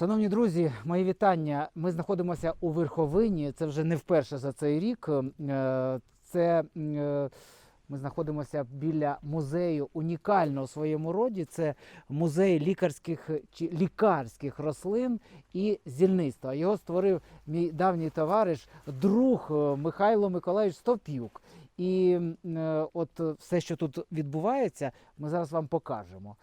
Шановні друзі, мої вітання. Ми знаходимося у Верховині. Це вже не вперше за цей рік. Е, Це е, ми знаходимося біля музею унікального у своєму роді. Це музей лікарських чи лікарських рослин і зільництва. Його створив мій давній товариш, друг е, Михайло Миколаївич Стоп'юк. І от все, що тут відбувається, ми зараз вам покажемо.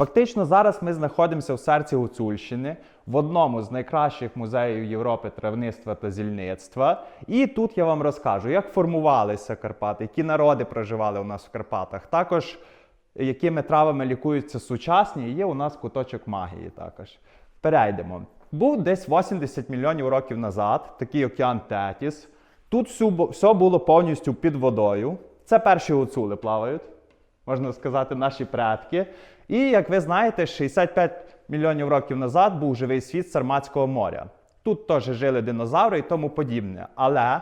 Фактично зараз ми знаходимося в серці Гуцульщини, в одному з найкращих музеїв Європи травництва та зільництва. І тут я вам розкажу, як формувалися Карпати, які народи проживали у нас в Карпатах. Також якими травами лікуються сучасні, і є у нас куточок магії також. Перейдемо. Був десь 80 мільйонів років назад такий океан Тетіс. Тут все було повністю під водою. Це перші гуцули плавають можна сказати, наші предки. І як ви знаєте, 65 мільйонів років назад був живий світ Сарматського моря. Тут теж жили динозаври і тому подібне. Але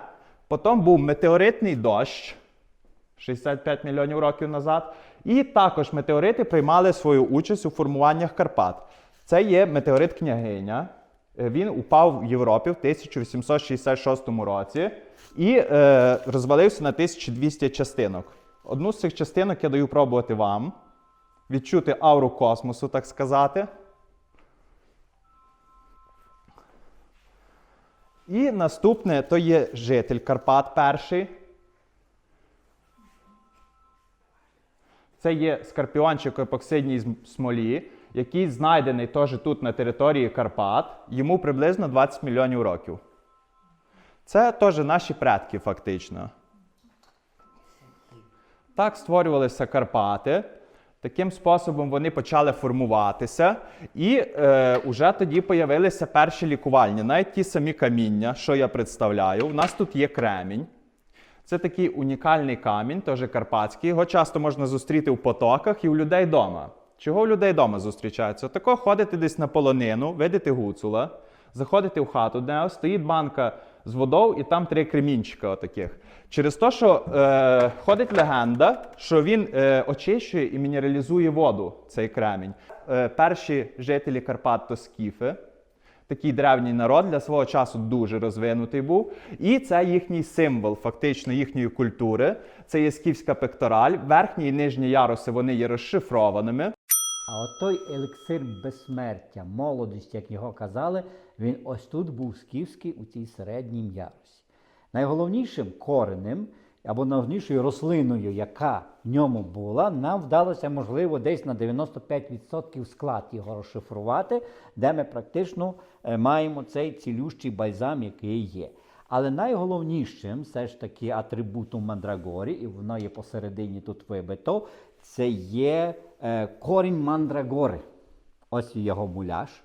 потім був метеоритний дощ 65 мільйонів років назад. І також метеорити приймали свою участь у формуваннях Карпат. Це є метеорит княгиня. Е, Він упав в Європі в 1866 році і е, розвалився на 1200 частинок. Одну з цих частинок я даю пробувати вам. Відчути ауру космосу, так сказати. І наступне то є житель Карпат перший. Це є скорпіончик епоксидній смолі, який знайдений теж тут на території Карпат. Йому приблизно 20 мільйонів років. Це теж наші предки, фактично. Так створювалися Карпати. Таким способом вони почали формуватися, і е, уже тоді появилися перші лікувальні, навіть ті самі каміння, що я представляю. У нас тут є кремінь. Це такий унікальний камінь, теж карпатський. Його часто можна зустріти в потоках і у людей вдома. Чого у людей вдома зустрічаються? Отако ходите десь на полонину, видите гуцула, заходите в хату, де стоїть банка з водою, і там три кремінчика отаких. Через те, що е, ходить легенда, що він е, очищує і мінералізує воду, цей кремінь. Е, перші жителі Карпат то скіфи. Такий древній народ для свого часу дуже розвинутий був. І це їхній символ, фактично їхньої культури. Це є скіфська пектораль. Верхні і нижні яруси вони є розшифрованими. А от той елексир безсмертя, молодість, як його казали, він ось тут був скіфський у цій середній ярусі. Найголовнішим коренем або найголовнішою рослиною, яка в ньому була, нам вдалося, можливо, десь на 95% склад його розшифрувати, де ми практично е, маємо цей цілющий бальзам, який є. Але найголовнішим все ж таки атрибутом мандрагорі, і воно є посередині тут вибито, це є е, корінь мандрагори. Ось його муляж.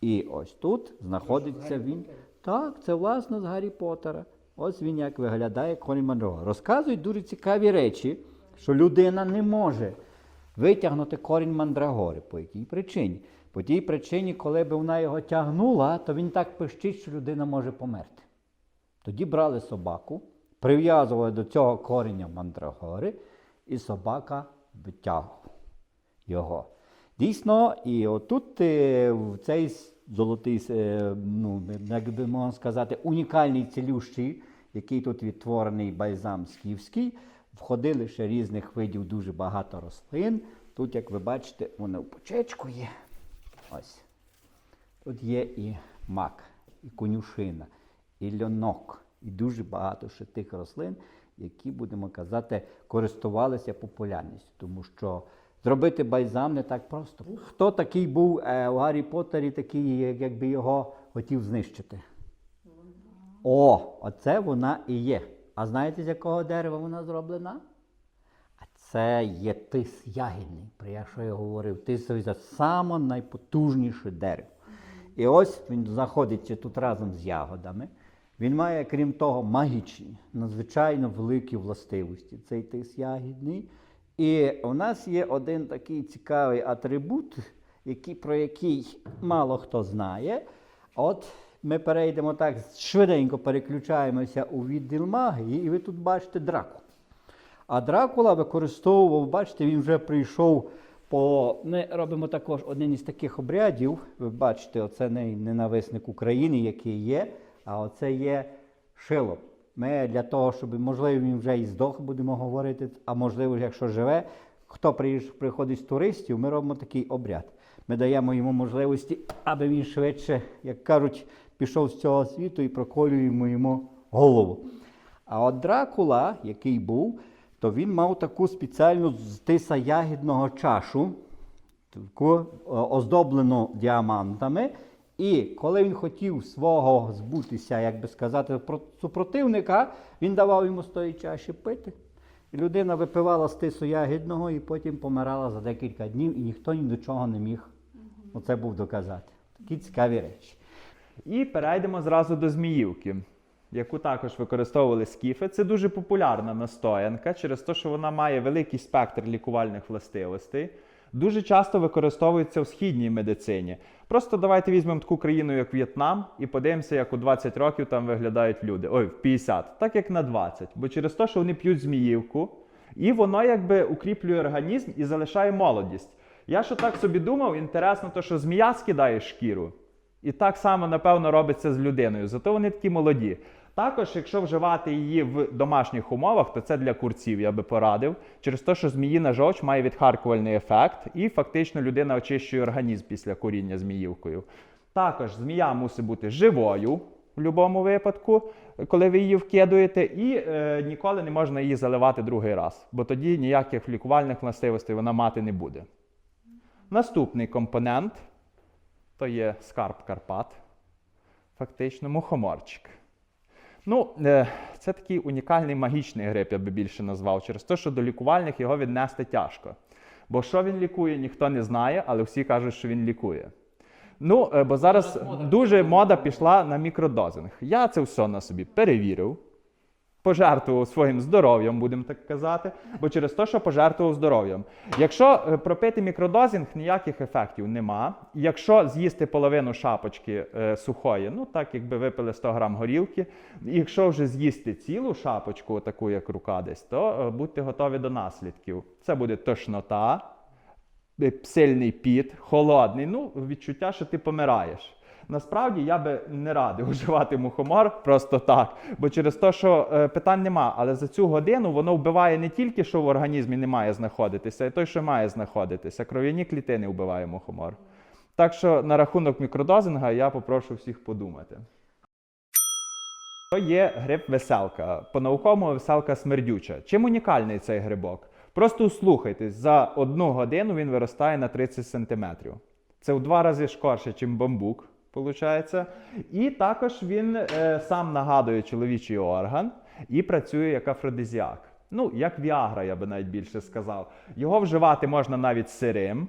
І ось тут знаходиться він. Так, це власне з Гаррі Поттера. Ось він як виглядає корінь мандрагори. Розказують дуже цікаві речі, що людина не може витягнути корінь мандрагори. По якій причині? По тій причині, коли б вона його тягнула, то він так пищить, що людина може померти. Тоді брали собаку, прив'язували до цього коріння мандрагори, і собака витягувала його. Дійсно, і отут е, в цей золотий, е, ну, як би можна сказати, унікальний цілющий, який тут відтворений бальзам скіфський, входили ще різних видів дуже багато рослин. Тут, як ви бачите, вони в почечку є. Ось. Тут є і мак, і конюшина, і льонок, і дуже багато ще тих рослин, які, будемо казати, користувалися популярністю. Тому що зробити бальзам не так просто. Хто такий був е, у Гаррі Поттері, такий, як- якби його хотів знищити? О, оце вона і є. А знаєте, з якого дерева вона зроблена? А це є тис ягідний, про я що я говорив. Тисовий це саме найпотужніше дерево. І ось він знаходиться тут разом з ягодами. Він має, крім того, магічні, надзвичайно великі властивості. Цей тис ягідний. І у нас є один такий цікавий атрибут, який, про який мало хто знає. От ми перейдемо так, швиденько переключаємося у відділ магії, і ви тут бачите драку. А Дракула використовував, бачите, він вже прийшов по. Ми робимо також один із таких обрядів. Ви бачите, оце не ненависник України, який є, а оце є шило. Ми для того, щоб, можливо, він вже і здох, будемо говорити, а можливо, якщо живе, хто приходить з туристів, ми робимо такий обряд. Ми даємо йому можливості, аби він швидше, як кажуть, пішов з цього світу і проколюємо йому голову. А от Дракула, який був, то він мав таку спеціальну з тиса ягідного чашу, таку е, оздоблену діамантами. І коли він хотів свого збутися, як би сказати, про- супротивника, він давав йому з тої чаші пити. І людина випивала з тису ягідного і потім помирала за декілька днів, і ніхто ні до чого не міг оце був доказати. Такі цікаві речі. І перейдемо зразу до Зміївки, яку також використовували скіфи. Це дуже популярна настоянка через те, що вона має великий спектр лікувальних властивостей. Дуже часто використовується в східній медицині. Просто давайте візьмемо таку країну, як В'єтнам, і подивимося, як у 20 років там виглядають люди. Ой, в 50, так як на 20. Бо через те, що вони п'ють зміївку, і воно якби укріплює організм і залишає молодість. Я що так собі думав, інтересно, то що змія скидає шкіру. І так само, напевно, робиться з людиною. Зато вони такі молоді. Також, якщо вживати її в домашніх умовах, то це для курців я би порадив, через те, що зміїна жовч має відхаркувальний ефект, і фактично людина очищує організм після куріння зміївкою. Також змія мусить бути живою в будь-якому випадку, коли ви її вкидуєте, і е, ніколи не можна її заливати другий раз, бо тоді ніяких лікувальних властивостей вона мати не буде. Наступний компонент то є скарб Карпат, фактично мухоморчик. Ну, е, це такий унікальний магічний грип, я би більше назвав, через те, що до лікувальних його віднести тяжко. Бо що він лікує, ніхто не знає, але всі кажуть, що він лікує. Ну, е, бо зараз дуже мода пішла на мікродозинг. Я це все на собі перевірив, пожертвував своїм здоров'ям, будемо так казати, бо через те, що пожертвував здоров'ям. Якщо е, пропити мікродозинг, ніяких ефектів нема. Якщо з'їсти половину шапочки е, сухої, ну так якби випили 100 грам горілки, якщо вже з'їсти цілу шапочку, таку як рука десь, то е, будьте готові до наслідків. Це буде тошнота, е, сильний піт, холодний, ну відчуття, що ти помираєш. Насправді я би не радив вживати мухомор просто так, бо через те, що е, питань нема, але за цю годину воно вбиває не тільки, що в організмі не має знаходитися, а й той, що має знаходитися. Кров'яні клітини вбиває мухомор. Так що на рахунок мікродозинга я попрошу всіх подумати. То є гриб веселка. По-науковому веселка смердюча. Чим унікальний цей грибок? Просто услухайтесь, за одну годину він виростає на 30 см. Це в два рази скорше, ніж бамбук, виходить. І також він е, сам нагадує чоловічий орган і працює як афродизіак. Ну, як Віагра, я би навіть більше сказав. Його вживати можна навіть сирим.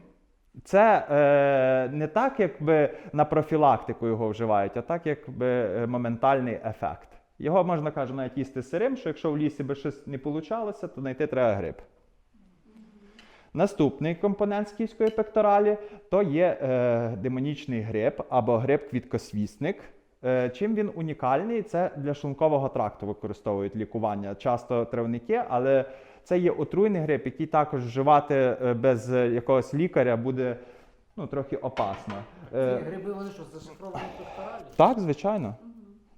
Це е, не так, якби на профілактику його вживають, а так, якби е, моментальний ефект. Його можна каже, навіть їсти сирим, що якщо в лісі би щось не вийшло, то знайти треба гриб. Наступний компонент скіфської пекторалі то є е, демонічний гриб або гриб-квіткосвісник. Е, чим він унікальний? Це для шлункового тракту використовують лікування. Часто травники, але це є отруйний гриб, який також вживати е, без якогось лікаря буде ну, трохи опасно. Е, гриби вони що зашифровані пекторалі? так, звичайно.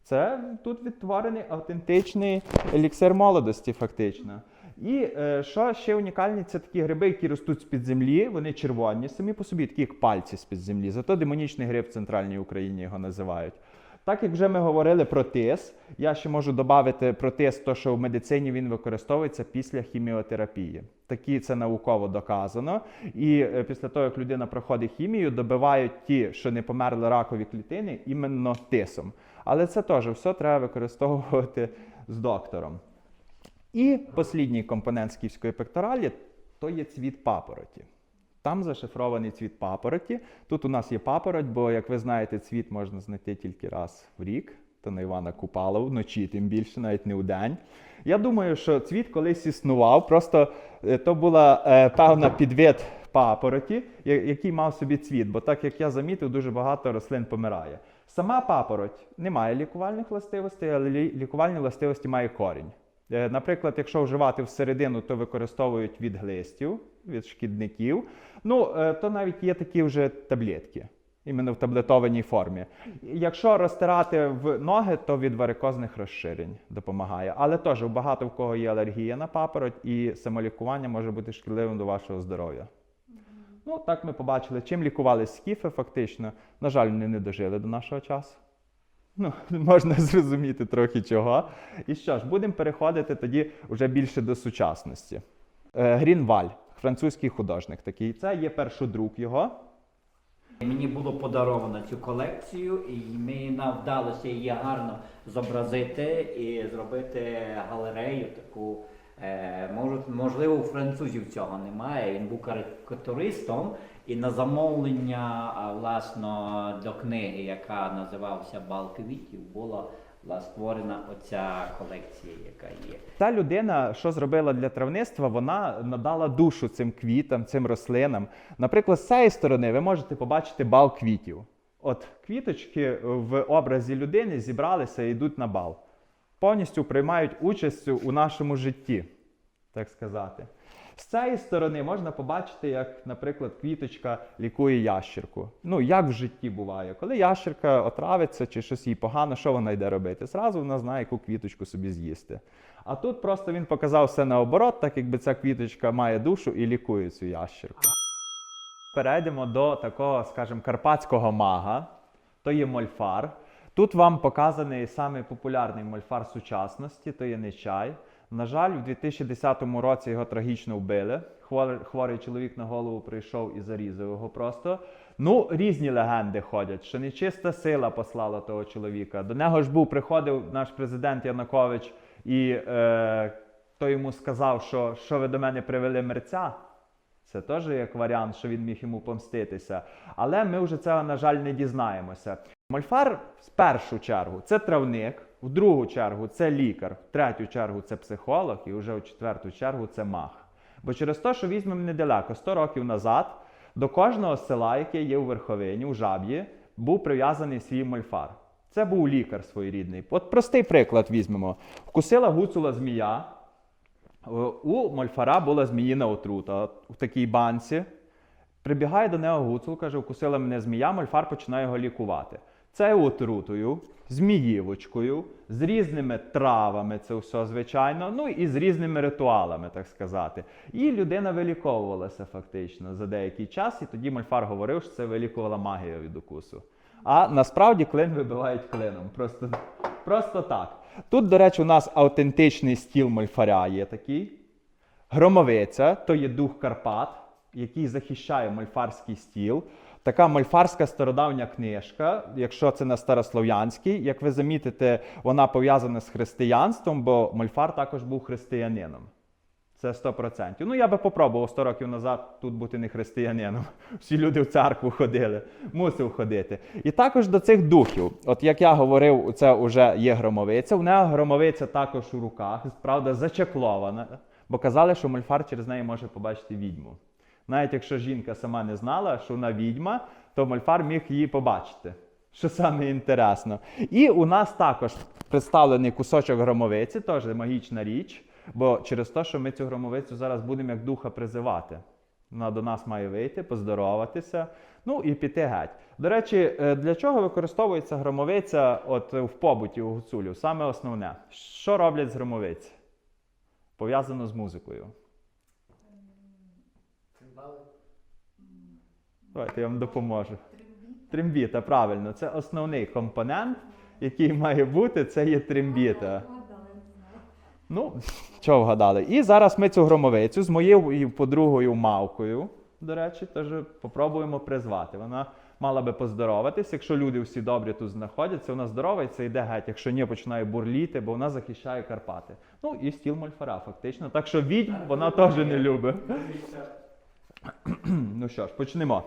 Це тут відтворений автентичний еліксир молодості, фактично. І е, що ще унікальні, це такі гриби, які ростуть з-під землі, вони червоні самі по собі, такі як пальці з-під землі. Зато демонічний гриб в центральній Україні його називають. Так як вже ми говорили про тис, я ще можу додати про тис, то що в медицині він використовується після хіміотерапії. Такі це науково доказано. І е, після того, як людина проходить хімію, добивають ті, що не померли ракові клітини, іменно тисом. Але це теж все треба використовувати з доктором. І послідній компонент скіфської пекторалі то є цвіт папороті. Там зашифрований цвіт папороті. Тут у нас є папороть, бо, як ви знаєте, цвіт можна знайти тільки раз в рік. То на Івана Купала вночі, тим більше, навіть не вдень. Я думаю, що цвіт колись існував, просто е, то була е, певна підвид папороті, який мав собі цвіт. Бо так як я замітив, дуже багато рослин помирає. Сама папороть не має лікувальних властивостей, але лікувальні властивості має корінь. Е, Наприклад, якщо вживати всередину, то використовують від глистів, від шкідників. Ну, е, то навіть є такі вже таблетки, іменно в таблетованій формі. Якщо розтирати в ноги, то від варикозних розширень допомагає. Але теж у багато в кого є алергія на папороть, і самолікування може бути шкідливим до вашого здоров'я. Ну, так ми побачили, чим лікували скіфи, фактично. На жаль, вони не дожили до нашого часу. Ну, можна зрозуміти трохи чого. І що ж, будемо переходити тоді вже більше до сучасності. Е, Грінваль, французький художник такий. Це є першодрук його. Мені було подаровано цю колекцію, і мені вдалося її гарно зобразити і зробити галерею таку. Е, можливо, у французів цього немає. Він був карикатуристом, на замовлення власно до книги, яка називалася Бал квітів, була була створена оця колекція, яка є. Та людина, що зробила для травництва, вона надала душу цим квітам, цим рослинам. Наприклад, з цієї сторони ви можете побачити бал квітів. От квіточки в образі людини зібралися і йдуть на бал. Повністю приймають участь у нашому житті, так сказати. З цієї сторони можна побачити, як, наприклад, квіточка лікує ящерку. Ну, як в житті буває. Коли ящерка отравиться чи щось їй погано, що вона йде робити? Зразу вона знає, яку квіточку собі з'їсти. А тут просто він показав все наоборот, так якби ця квіточка має душу і лікує цю ящерку. Перейдемо до такого, скажімо, карпатського мага, то є мольфар. Тут вам показаний самий популярний мольфар сучасності, то є Нечай. На жаль, в 2010 році його трагічно вбили. Хворий, хворий чоловік на голову прийшов і зарізав його просто. Ну, різні легенди ходять, що нечиста сила послала того чоловіка. До нього ж був приходив наш президент Янукович, і е, той йому сказав, що, що ви до мене привели мерця. Це теж як варіант, що він міг йому помститися. Але ми вже цього, на жаль, не дізнаємося. Мольфар в першу чергу це травник, в другу чергу це лікар, в третю чергу це психолог, і вже в четверту чергу це маг. Бо через те, що візьмемо недалеко, 100 років назад, до кожного села, яке є у Верховині, у Жаб'ї, був прив'язаний свій мольфар. Це був лікар своєрідний. От простий приклад візьмемо. Вкусила гуцула змія, Е, у мольфара була зміїна отрута в такій банці. Прибігає до нього гуцул, каже, вкусила мене змія, мольфар починає його лікувати. Це отрутою, зміївочкою, з різними травами, це все звичайно, ну і з різними ритуалами, так сказати. І людина виліковувалася фактично за деякий час, і тоді мольфар говорив, що це вилікувала магія від укусу. А насправді клин вибивають клином. Просто, просто так. Тут, до речі, у нас автентичний стіл мольфаря є такий. Громовиця то є дух Карпат, який захищає мольфарський стіл. Така мольфарська стародавня книжка, якщо це на старослов'янський, як ви замітите, вона пов'язана з християнством, бо мольфар також був християнином. Це 100%. Ну, я би попробував 100 років назад тут бути не християнином. Всі люди в церкву ходили, мусив ходити. І також до цих духів. От як я говорив, це вже є громовиця. У неї громовиця також у руках, правда, зачеклована. Бо казали, що мольфар через неї може побачити відьму. Навіть якщо жінка сама не знала, що вона відьма, то мольфар міг її побачити. Що саме інтересно. І у нас також представлений кусочок громовиці, теж магічна річ. Бо через те, що ми цю громовицю зараз будемо як духа призивати. Вона до нас має вийти, поздороватися, ну і піти геть. До речі, е, для чого використовується громовиця от в побуті у гуцулів? Саме основне. Що роблять з громовиці? Пов'язано з музикою. Давайте я вам допоможу. Трембіта, правильно, це основний компонент, який має бути, це є трембіта. Ну, що вгадали? І зараз ми цю громовицю з моєю подругою Мавкою, до речі, теж попробуємо призвати. Вона мала би поздороватись. Якщо люди всі добрі тут знаходяться, вона здоровається, йде геть. Якщо ні, починає бурліти, бо вона захищає Карпати. Ну і стіл мольфара, фактично. Так що відьм вона теж не любить. Ну що ж, почнемо.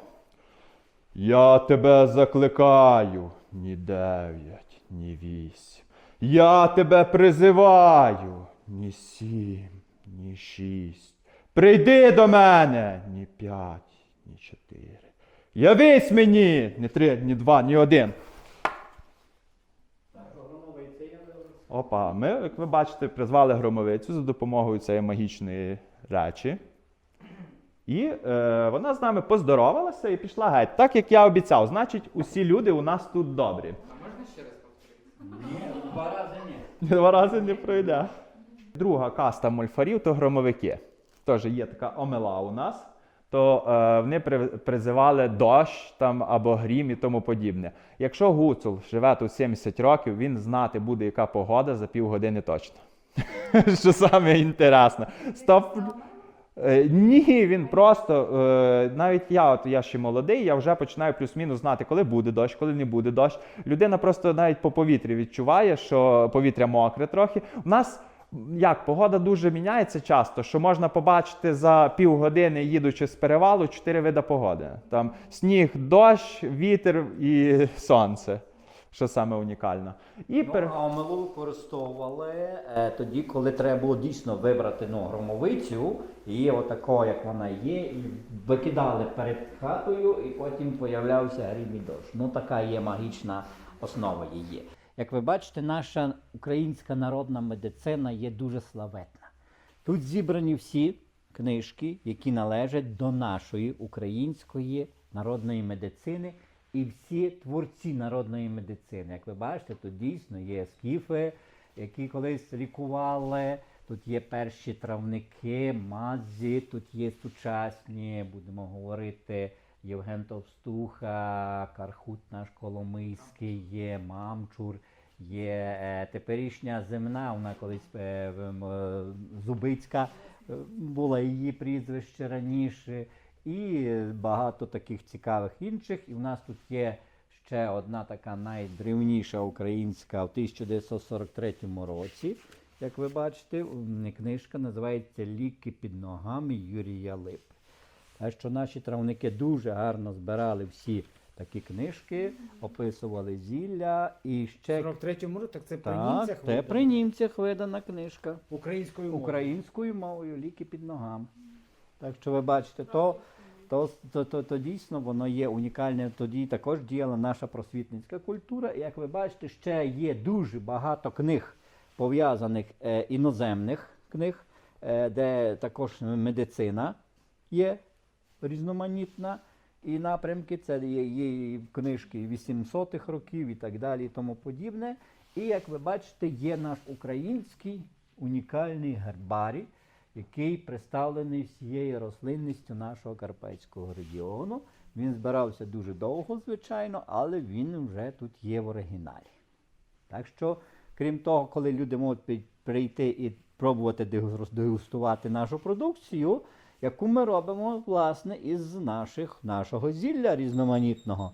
Я тебе закликаю, ні дев'ять, ні вісім. Я тебе призиваю, ні сім, ні шість. Прийди до мене, ні п'ять, ні чотири. Явись мені, ні три, ні два, ні один. Опа, ми, як ви бачите, призвали громовицю за допомогою цієї магічної речі. І е, вона з нами поздоровалася і пішла геть. Так як я обіцяв, значить, усі люди у нас тут добрі. А можна ще раз повторити? Два рази ні. Два рази не пройде. Друга каста мольфарів то громовики. Теж є така омела у нас. То е, вони при, призивали дощ там або грім і тому подібне. Якщо гуцул живе тут 70 років, він знати буде, яка погода за півгодини точно. Що саме інтересно. Стоп. Е, Ні, він просто е, навіть я, от я ще молодий, я вже починаю плюс-мінус знати, коли буде дощ, коли не буде дощ. Людина просто навіть по повітрі відчуває, що повітря мокре трохи. У нас як погода дуже міняється часто, що можна побачити за півгодини, їдучи з перевалу, чотири види погоди. Там сніг, дощ, вітер і сонце. Що саме унікально. І Ну, пер... а омелу використовували е, тоді, коли треба було дійсно вибрати ну, громовицю, її отакого, як вона є, і викидали перед хатою, і потім появлявся і дощ. Ну така є магічна основа її. Як ви бачите, наша українська народна медицина є дуже славетна. Тут зібрані всі книжки, які належать до нашої української народної медицини, і всі творці народної медицини. Як ви бачите, тут дійсно є скіфи, які колись лікували. Тут є перші травники, мазі, тут є сучасні, будемо говорити, Євген Товстуха, Кархут наш Коломийський, є Мамчур, є е, теперішня земна, вона колись е, е, Зубицька була її прізвище раніше, і багато таких цікавих інших. І в нас тут є ще одна така найдревніша українська в 1943 році. Як ви бачите, книжка називається Ліки під ногами Юрія Липи. Так що наші травники дуже гарно збирали всі такі книжки, описували зілля і ще 43-му році, так це при так, німцях це видано? при німцях видана книжка українською мовою. українською мовою ліки під ногами. Так що ви бачите, то, то, то, то, то дійсно воно є унікальне. Тоді також діяла наша просвітницька культура. І як ви бачите, ще є дуже багато книг пов'язаних е, іноземних книг, е, де також медицина є різноманітна. І напрямки це є, є книжки 800-х років і так далі, і тому подібне. І як ви бачите, є наш український унікальний гербарій, який представлений всією рослинністю нашого Карпатського регіону. Він збирався дуже довго, звичайно, але він вже тут є в оригіналі. Так що, крім того, коли люди можуть прийти і пробувати дегус- дегустувати нашу продукцію, яку ми робимо власне із наших, нашого зілля різноманітного.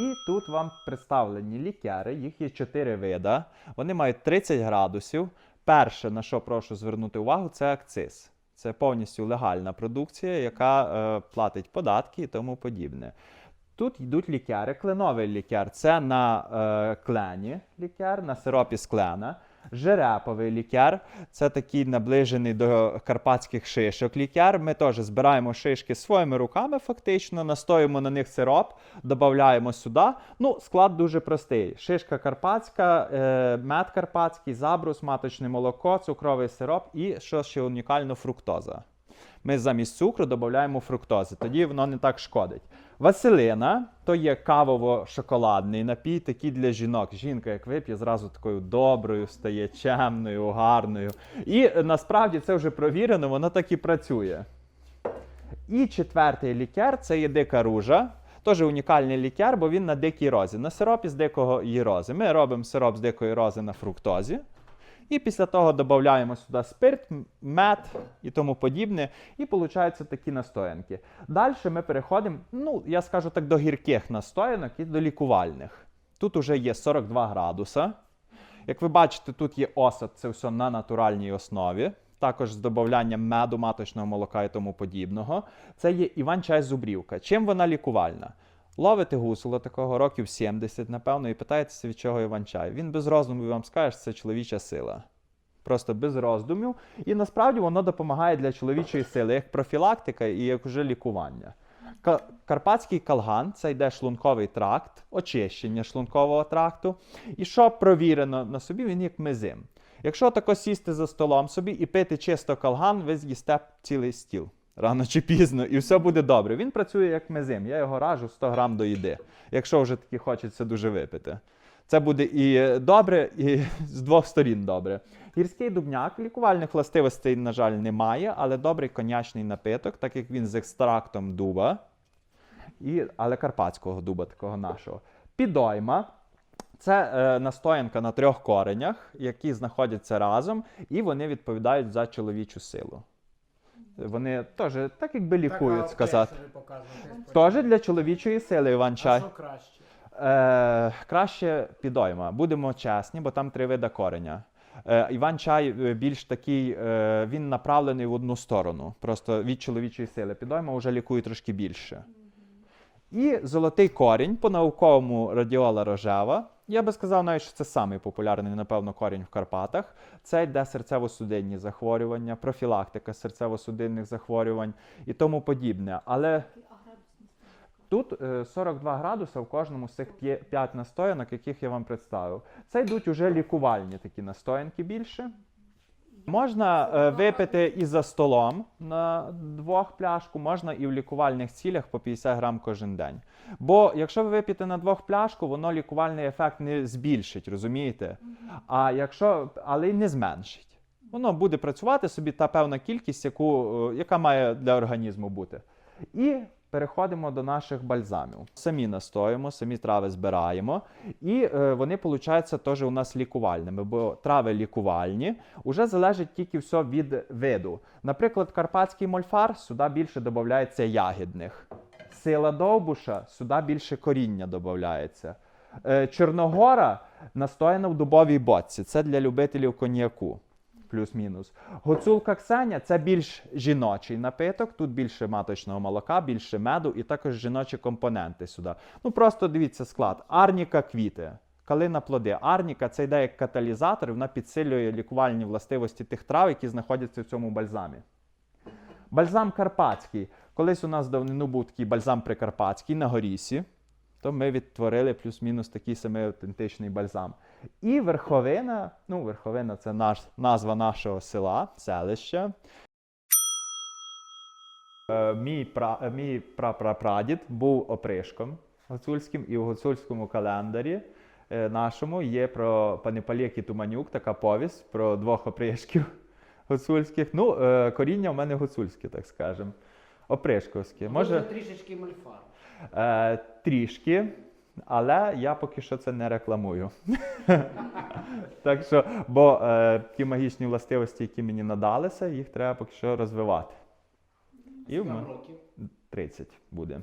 І тут вам представлені лікери, їх є чотири вида. Вони мають 30 градусів. Перше, на що прошу звернути увагу, це акциз. Це повністю легальна продукція, яка е, платить податки і тому подібне. Тут йдуть лікери. Кленовий лікер це на е, клені лікер, на сиропі з клена. Жереповий лікер це такий наближений до карпатських шишок лікер. Ми теж збираємо шишки своїми руками, фактично, настоюємо на них сироп, додаємо сюди. Ну, склад дуже простий: шишка карпатська, е, мед карпатський, забрус, маточне молоко, цукровий сироп і що ще унікально фруктоза. Ми замість цукру додаємо фруктози, тоді воно не так шкодить. Василина то є кавово-шоколадний напій, такий для жінок. Жінка, як вип'є, зразу такою доброю стає, чемною, гарною. І е, насправді це вже провірено, воно так і працює. І четвертий лікер це є дика ружа. Теж унікальний лікер, бо він на дикій розі. На сиропі з дикої рози. Ми робимо сироп з дикої рози на фруктозі. І після того додаємо сюди спирт, мед і тому подібне. І получаються такі настоянки. Далі ми переходимо, ну, я скажу так, до гірких настоянок і до лікувальних. Тут уже є 42 градуса. Як ви бачите, тут є осад, це все на натуральній основі. Також з додаванням меду, маточного молока і тому подібного. Це є Іван-чай зубрівка. Чим вона лікувальна? Ловите гусула такого років 70, напевно, і питаєтеся, від чого Іван-чай. Він без роздумів вам скаже, що це чоловіча сила. Просто без роздумів. І насправді воно допомагає для чоловічої сили як профілактика і як уже лікування. Карпатський калган це йде шлунковий тракт, очищення шлункового тракту. І що провірено на собі, він як мезим. Якщо тако сісти за столом собі і пити чисто калган, ви з'їсте цілий стіл рано чи пізно, і все буде добре. Він працює як мезим. Я його ражу 100 грам до їди, якщо вже таки хочеться дуже випити. Це буде і добре, і з двох сторін добре. Гірський дубняк лікувальних властивостей, на жаль, немає, але добрий конячний напиток, так як він з екстрактом дуба, і, але карпатського дуба, такого нашого. Підойма. Це е, настоянка на трьох коренях, які знаходяться разом, і вони відповідають за чоловічу силу. Вони теж так якби лікують сказати. Теж для чоловічої сили, Іван Чай. краще? Е, краще підойма. Будемо чесні, бо там три вида кореня. Е, Іван Чай е, більш такий, е, він направлений в одну сторону, просто від чоловічої сили. Підойма вже лікує трошки більше. І золотий корінь по науковому радіола рожева. Я би сказав навіть, що це самий популярний, напевно, корінь в Карпатах. Це йде серцево-судинні захворювання, профілактика серцево-судинних захворювань і тому подібне. Але Тут е, 42 градуси в кожному з цих 5 настоянок, яких я вам представив. Це йдуть уже лікувальні такі настоянки більше. Можна е, випити і за столом на двох пляшку, можна і в лікувальних цілях по 50 грам кожен день. Бо якщо ви вип'єте на двох пляшку, воно лікувальний ефект не збільшить, розумієте? А якщо, але й не зменшить. Воно буде працювати собі та певна кількість, яку, е, яка має для організму бути. І переходимо до наших бальзамів. Самі настоїмо, самі трави збираємо, і е, вони получаються теж у нас лікувальними, бо трави лікувальні вже залежить тільки все від виду. Наприклад, карпатський мольфар сюди більше додається ягідних. Сила довбуша сюди більше коріння додається. Е, Чорногора настояна в дубовій боці. Це для любителів коньяку. Плюс-мінус. Гуцулка Ксеня це більш жіночий напиток. Тут більше маточного молока, більше меду і також жіночі компоненти сюди. Ну просто дивіться склад. Арніка квіти. Калина плоди. Арніка це йде як каталізатор, вона підсилює лікувальні властивості тих трав, які знаходяться в цьому бальзамі. Бальзам карпатський. Колись у нас давнину був такий бальзам прикарпатський на горісі. То ми відтворили плюс-мінус такий самий автентичний бальзам. І верховина, ну, верховина це наш, назва нашого села, селища. Е, мій, пра, е, мій прапрапрадід був опришком гуцульським, і в гуцульському календарі е, нашому є про Панипалєк і Туманюк така повість про двох опришків гуцульських. Ну, е, коріння в мене гуцульське, так скажемо. Опришковське. Може, трішечки мольфар. Е, трішки, але я поки що це не рекламую. так що, бо е, ті магічні властивості, які мені надалися, їх треба поки що розвивати. І в мене 30 буде.